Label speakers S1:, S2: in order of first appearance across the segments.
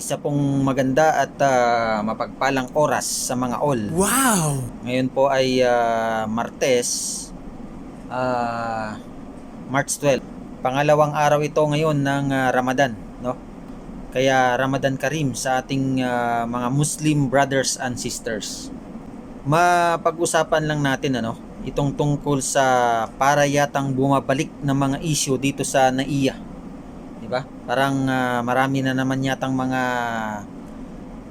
S1: isa pong maganda at ah, mapagpalang oras sa mga all.
S2: Wow!
S1: Ngayon po ay ah, Martes, ah, March 12. Pangalawang araw ito ngayon ng ah, Ramadan, no? Kaya Ramadan Karim sa ating ah, mga Muslim brothers and sisters. Mapag-usapan lang natin ano, itong tungkol sa para yatang bumabalik na mga issue dito sa NAIA. 'Di ba? Parang ah, marami na naman yatang mga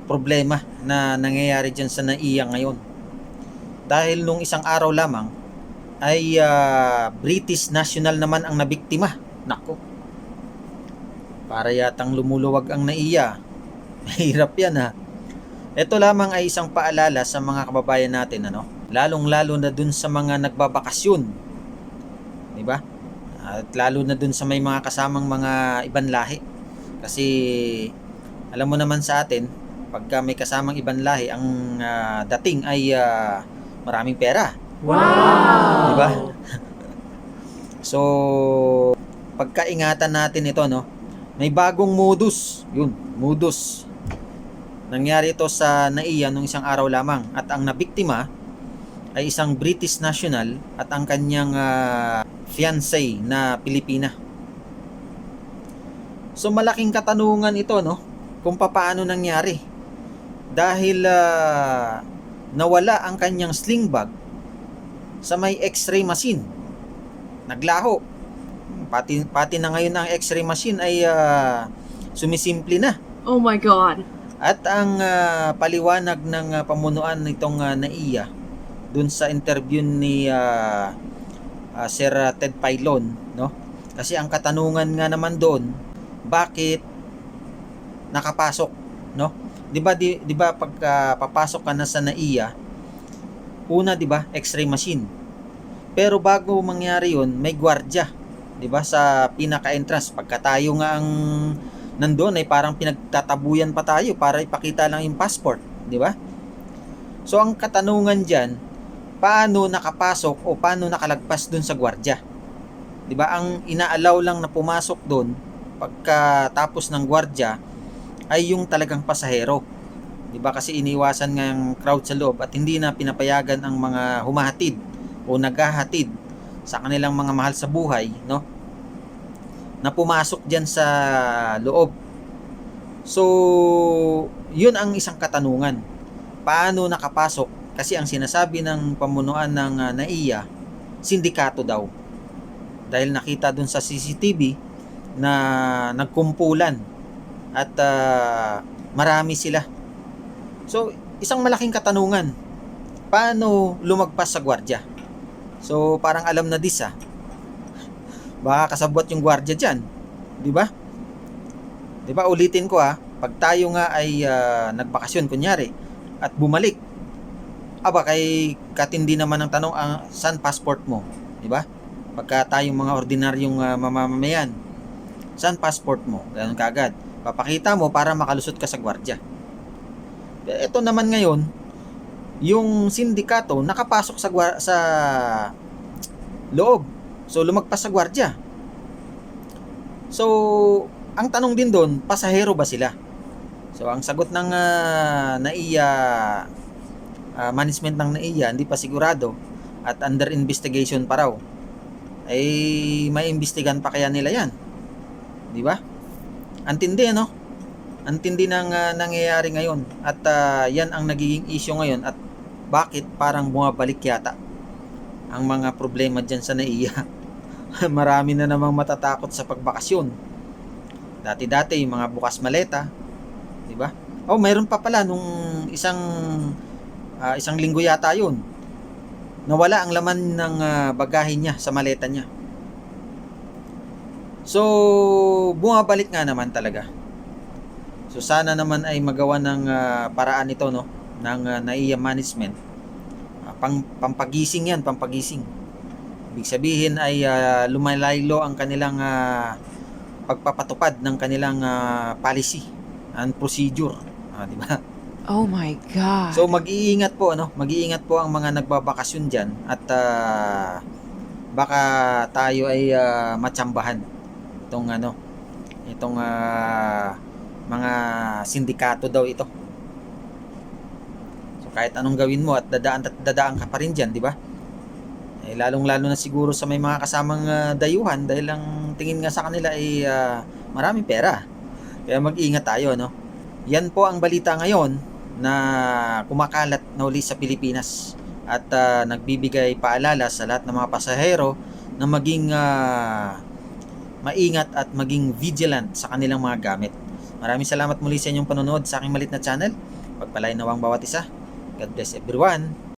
S1: problema na nangyayari diyan sa NAIA ngayon. Dahil nung isang araw lamang ay ah, British national naman ang nabiktima. Nako. Para yatang lumuluwag ang NAIA. Mahirap yan ha. Ito lamang ay isang paalala sa mga kababayan natin ano, lalong-lalo na dun sa mga nagbabakasyon. 'Di ba? At lalo na dun sa may mga kasamang mga ibang lahi. Kasi alam mo naman sa atin, pagka may kasamang ibang lahi, ang ah, dating ay ah, maraming pera.
S2: Wow!
S1: 'Di ba? so, pagkaingatan natin ito, no? May bagong modus. Yun, modus. Nangyari ito sa NAIA nung isang araw lamang at ang nabiktima ay isang British national at ang kanyang ah, fiancé na Pilipina. So malaking katanungan ito no kung papaano nangyari. Dahil ah, nawala ang kanyang sling bag sa may x-ray machine. Naglaho. Pati, pati na ngayon ang x-ray machine ay ah, sumisimple na.
S3: Oh my god.
S1: At ang ah, paliwanag ng ah, pamunuan nitong ah, NAIA dun sa interview ni ah, ah, Sir Ted Pailon, no? Kasi ang katanungan nga naman doon, bakit nakapasok, no? 'Di ba di, ba pagka papasok ka na sa NAIA, una 'di ba, x-ray machine. Pero bago mangyari 'yon, may gwardiya, 'di ba, sa pinaka-entrance pagka tayo nga ang nandoon ay parang pinagtatabuyan pa tayo para ipakita lang yung passport, di ba? So ang katanungan diyan, paano nakapasok o paano nakalagpas doon sa gwardiya? 'Di ba? Ang inaalaw lang na pumasok doon pagkatapos ng gwardiya ay yung talagang pasahero. 'Di ba? Kasi iniwasan nga crowd sa loob at hindi na pinapayagan ang mga humahatid o naghahatid sa kanilang mga mahal sa buhay, no? na pumasok dyan sa loob. So, yun ang isang katanungan. Paano nakapasok? Kasi ang sinasabi ng pamunuan ng uh, NAIA, sindikato daw. Dahil nakita dun sa CCTV na nagkumpulan at ah, marami sila. So, isang malaking katanungan. Paano lumagpas sa gwardya? So, parang alam na dis ah baka kasabot yung gwardiya diyan, 'di ba? 'Di ba ulitin ko ha, pag tayo nga ay ah, nagbakasyon kunyari at bumalik, aba kay katindi naman ang tanong ang saan passport mo, 'di ba? Pagka tayong mga ordinaryong ah, mamamayan, saan passport mo? Ganun kagad. Papakita mo para makalusot ka sa gwardiya. Ito naman ngayon, yung sindikato nakapasok sa sa loob So lumagpas sa gwardiya. So ang tanong din doon, pasahero ba sila? So ang sagot ng uh, NAIA ah, management ng NAIA hindi pa sigurado at under investigation pa raw. Ay may imbestigan pa kaya nila 'yan. 'Di ba? Antindi ano? Antindi ng ah, nangyayari ngayon at ah, 'yan ang nagiging issue ngayon at bakit parang bumabalik yata ang mga problema dyan sa NAIA. marami na namang matatakot sa pagbakasyon. Dati-dati mga bukas maleta, 'di ba? Oh, mayroon pa pala nung isang ah, isang linggo yata 'yun. Nawala ang laman ng ah, bagahe niya sa maleta niya. So, bumabalik nga naman talaga. So, sana naman ay magawa ng ah, paraan ito, no? Ng uh, NAIA management. Ah, pang, pampagising yan, pampagising. Ibig sabihin ay uh, lumalaylo ang kanilang ah, pagpapatupad ng kanilang ah, policy and procedure, Ah, di ba?
S3: Oh my god.
S1: So mag-iingat po ano, mag-iingat po ang mga nagbabakasyon diyan at ah, baka tayo ay ah, matsambahan itong ano, itong ah, mga sindikato daw ito. So kahit anong gawin mo at dadaan dadaan ka pa rin diyan, di ba? Eh, lalong-lalo na siguro sa may mga kasamang ah, dayuhan dahil ang tingin nga sa kanila ay ah, maraming pera. Kaya mag-ingat tayo, no? Yan po ang balita ngayon na kumakalat na uli sa Pilipinas at ah, nagbibigay paalala sa lahat ng mga pasahero na maging ah, maingat at maging vigilant sa kanilang mga gamit. Maraming salamat muli sa inyong panonood sa aking malit na channel. Pagpalain nawang bawat isa. God bless everyone.